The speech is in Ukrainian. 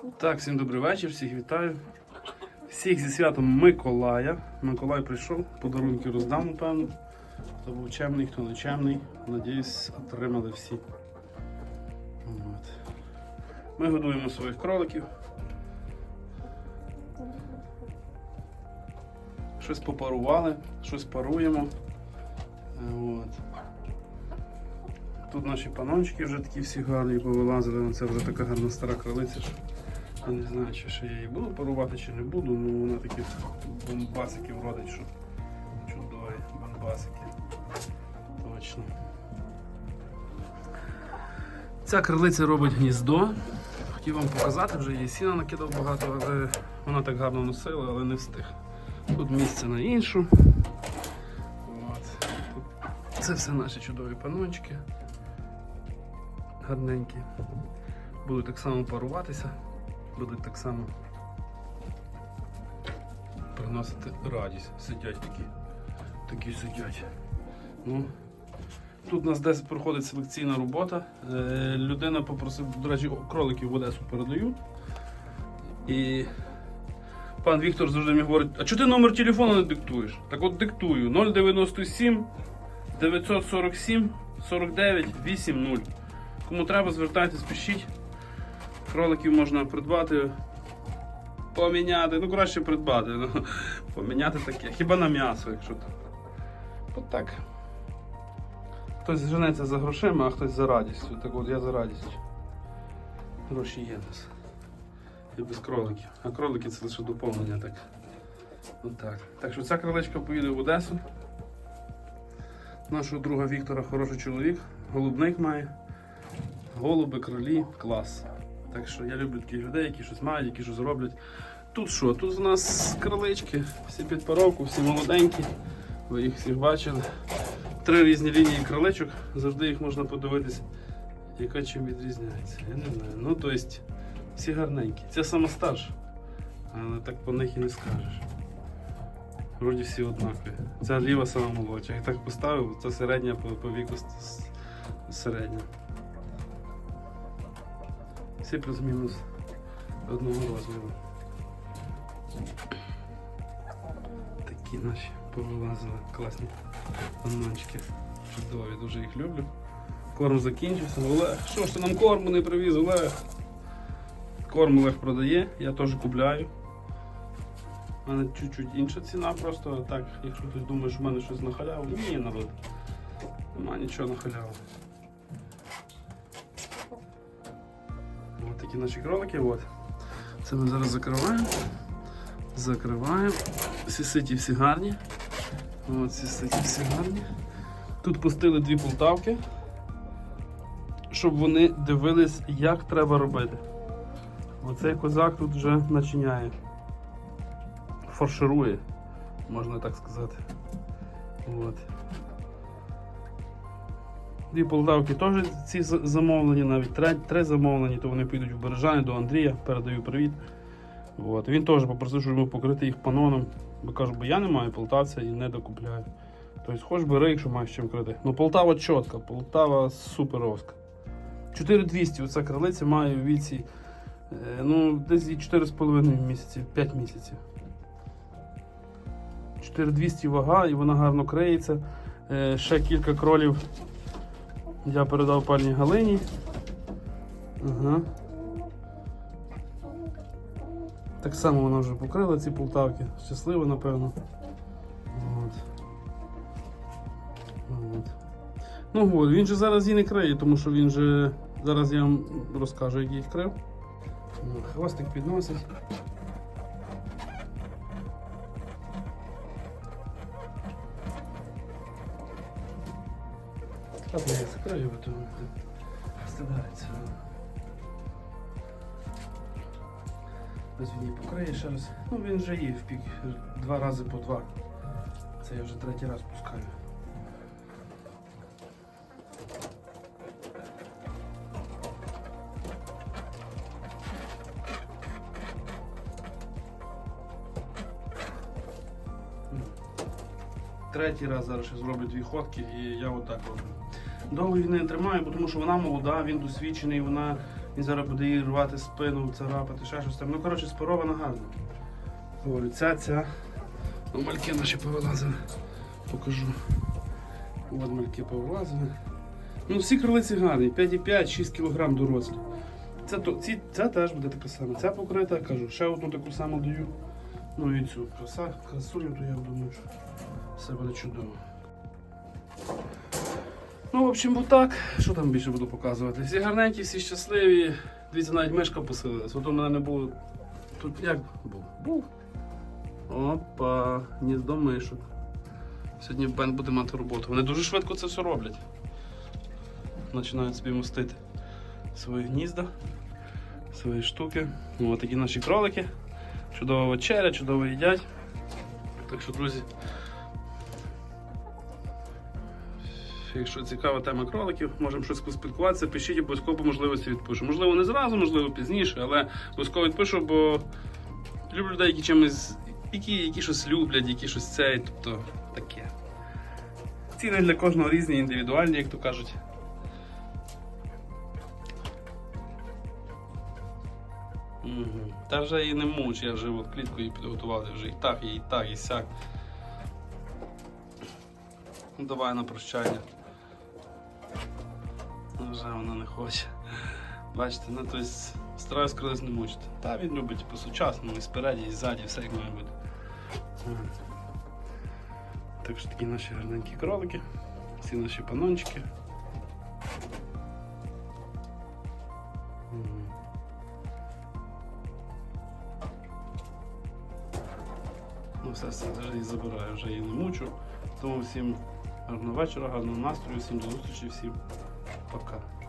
Так, всім добрий вечір, всіх вітаю. Всіх зі святом Миколая. Миколай прийшов, подарунки роздав, напевно. Хто був чемний, хто не чемний. Надіюсь, отримали всі. От. Ми годуємо своїх кроликів. Щось попарували, щось паруємо. От. Тут наші панончики вже такі всі гарні повилазили. Це вже така гарна стара кролиця. Я не знаю, чи ще я її буду парувати, чи не буду, ну вона таких бомбасиків родить, що чудові бомбасики. Точно. Ця крилиця робить гніздо. Хотів вам показати, вже її сіна накидав багато, але вона так гарно носила, але не встиг. Тут місце на іншу. От. Це все наші чудові панончики. Гарненькі. Будуть так само паруватися, будуть так само приносити радість. Сидять такі. Такі сидять. Ну, тут у нас десь проходить селекційна робота. Е, людина попросив, до речі, кроликів в Одесу передають. І пан Віктор завжди мені говорить, а чого ти номер телефону не диктуєш? Так от диктую 097 947 49 80. Кому треба, звертайтесь, пишіть. Кроликів можна придбати, поміняти. Ну, краще придбати. Ну, поміняти таке. Хіба на м'ясо, якщо так. От так. Хтось женеться за грошима, а хтось за радістю. Так от я за радістю. Гроші є нас. І без кроликів. А кролики це лише доповнення так. От так. Так що ця кроличка поїде в Одесу. Нашого друга Віктора хороший чоловік, голубник має. Голуби, кролі, клас. Так що я люблю таких людей, які щось мають, які щось роблять. Тут що? Тут у нас кролички, всі під паровку, всі молоденькі. Ви їх всіх бачили. Три різні лінії кроличок, завжди їх можна подивитися, яка чим відрізняється. Я не знаю. Ну, тобто, всі гарненькі. Це сама старша, але так по них і не скажеш. Вроді всі однакові. Ця ліва сама молодша. Я так поставив, це середня по, по віку середня. Всі плюс-мінус одного розміру. Такі наші повилазили класні бананчики. Чудові, дуже їх люблю. Корм закінчився. Олег, що ж ти нам корму не привіз, Олег? Корм Олег продає, я теж купляю. У мене чуть-чуть інша ціна просто так, якщо хтось думає, що в мене щось на халяву, ні, народ. Нема нічого на халяву. Такі наші кролики. От. Це ми зараз закриваємо. Закриваємо. Всі ситі, всі гарні. От, всі ситі, всі гарні. Тут пустили дві полтавки, щоб вони дивились, як треба робити. Оцей козак тут вже начиняє. Фарширує, можна так сказати. От. Дві полтавки теж ці замовлені, навіть три, три замовлені, то вони підуть в Бережани до Андрія, передаю привіт. От. Він теж попросив, щоб покрити їх паноном. Бо кажу, бо я не маю полтавця і не докупляю. Тобто, хоч бери, якщо маєш чим крити. Ну, Полтава чітка, Полтава суперовська. 4200 оця крилиця має у віці е, ну, десь 4,5 місяці, 5 місяців. 4200 вага і вона гарно криється. Е, ще кілька кролів я передав пані Галині. Ага. Так само вона вже покрила ці полтавки. Щаслива, напевно. От. От. Ну от, він же зараз її не криє, тому що він же. Зараз я вам розкажу, як їх крив. Хвостик підносить. Так, я закрию, бо то стидається. Її покриє ще раз. Ну він вже її в пік два рази по два. Це я вже третій раз пускаю. Третій раз зараз ще зроблю дві ходки і я отак роблю. Довго її не тримаю, тому що вона молода, він досвідчений, вона Він зараз буде їй рвати спину, царапати, ще щось там. Ну, коротше, спорована гарно. Говорю, ця, ця. Ну, мальки наші повилазили. Покажу. От мальки повилазили. Ну, всі кролиці гарні, 5,5-6 кг дорослі. То, ці, ця теж буде така сама. Ця покрита, кажу, ще одну таку саму даю. Ну і цю краса, красуню, то я думаю, що все буде чудово. Ну, в общем, бо так. Що там більше буду показувати? Всі гарненькі, всі щасливі. Дивіться, навіть мишка поселилась. От у мене не було. Тут як був? Був. Опа, гніздо мишок. Сьогодні Бен буде мати роботу. Вони дуже швидко це все роблять. Починають собі мостити свої гнізда, свої штуки. Ну, от такі наші кролики. Чудова вечеря, чудово їдять. Так що, друзі, якщо цікава тема кроликів, можемо щось поспілкуватися, пишіть обов'язково по можливості відпишу. Можливо, не зразу, можливо, пізніше, але обов'язково відпишу, бо люблю людей, які чимось, які, які щось люблять, які щось цей, тобто таке. Ціни для кожного різні, індивідуальні, як то кажуть. Угу. Та вже і не муч, я вже от клітку її підготував, вже і так, і так, і сяк. Ну, давай на прощання. Ну, Вже вона не хоче. Бачите, ну тобто стараюсь колись не мучити. Та він любить по-сучасному, і спереді, і ззаді, все як має бути. Так що такі наші гарненькі кролики, всі наші панончики. Ну, все, все, вже забираю, вже її не мучу. Тому всім гарного вечора, гарного настрою, всім до зустрічі, всім пока.